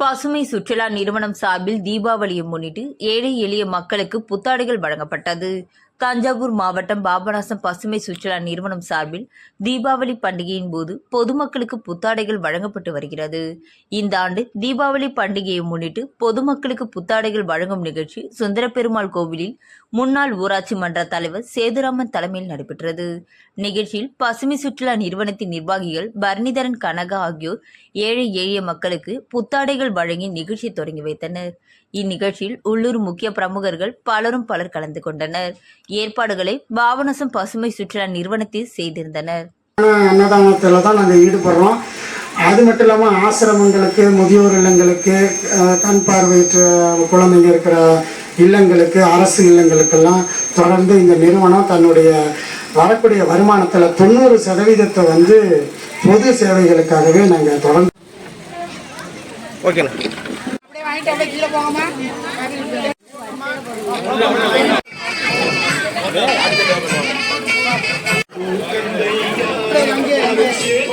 பசுமை சுற்றுலா நிறுவனம் சார்பில் தீபாவளியை முன்னிட்டு ஏழை எளிய மக்களுக்கு புத்தாடைகள் வழங்கப்பட்டது. தஞ்சாவூர் மாவட்டம் பாபநாசம் பசுமை சுற்றுலா நிறுவனம் சார்பில் தீபாவளி பண்டிகையின் போது பொதுமக்களுக்கு புத்தாடைகள் வழங்கப்பட்டு வருகிறது. இந்த ஆண்டு தீபாவளி பண்டிகையை முன்னிட்டு பொதுமக்களுக்கு புத்தாடைகள் வழங்கும் நிகழ்ச்சி சுந்தரபெருமாள் கோவிலில் முன்னாள் ஊராட்சி மன்ற தலைவர் சேதுராமன் தலைமையில் நடைபெற்றது. நிகழ்ச்சியில் பசுமை சுற்றுலா நிறுவனத்தின் நிர்வாகிகள் பரணிதரன் கனகா ஆகியோர் ஏழை எளிய மக்களுக்கு புத்தாடைகள் வழங்கி நிகழ்ச்சி தொடங்கி வைத்தனர். இந்நிகழ்ச்சியில் உள்ளூர் முக்கிய பிரமுகர்கள் பலரும் பலர் கலந்து கொண்டனர். ஏற்பாடுகளை பாபநாசம் பசுமை சுற்றுலா நிறுவனத்தில் செய்திருந்தனர். அன்னதானத்தில் தான் நாங்கள் ஈடுபடுறோம். அது மட்டும் இல்லாமல் ஆசிரமங்களுக்கு முதியோர் இல்லங்களுக்கு கண் பார்வையற்ற குழந்தைங்க இருக்கிற இல்லங்களுக்கு அரசு இல்லங்களுக்கெல்லாம் தொடர்ந்து இந்த நிறுவனம் தன்னுடைய வரக்கூடிய வருமானத்தில் தொண்ணூறு சதவீதத்தை வந்து பொது சேவைகளுக்காகவே நாங்கள் தொடர்ந்து ஓகேண்ணா. 协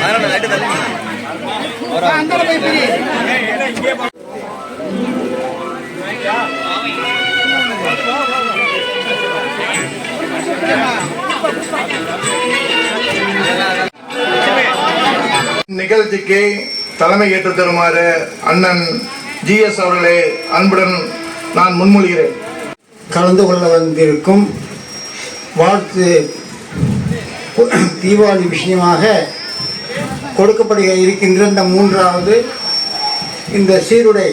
அதனால லைட்டு தள்ளி அந்த போய் பிரி நிகழ்ச்சிக்கு தலைமை ஏற்று தருமாறு அண்ணன் ஜிஎஸ் அவர்களே அன்புடன் நான் முன்மொழிகிறேன். கலந்து கொள்ள வந்திருக்கும் வாழ்த்து தீபாவளி விஷயமாக கொடுக்கப்பட இருக்கின்ற இந்த மூன்றாவது இந்த சீருடை.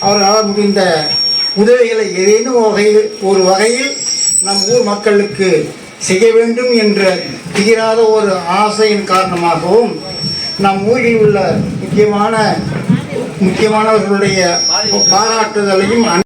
அவர்களால் முடிந்த உதவிகளை ஏதேனும் வகையில் ஒரு வகையில் நம் ஊர் மக்களுக்கு செய்ய வேண்டும் என்ற தீராத ஒரு ஆசையின் காரணமாகவும் நம் ஊரில் உள்ள முக்கியமான முக்கியமானவர்களுடைய பாராட்டுதலையும்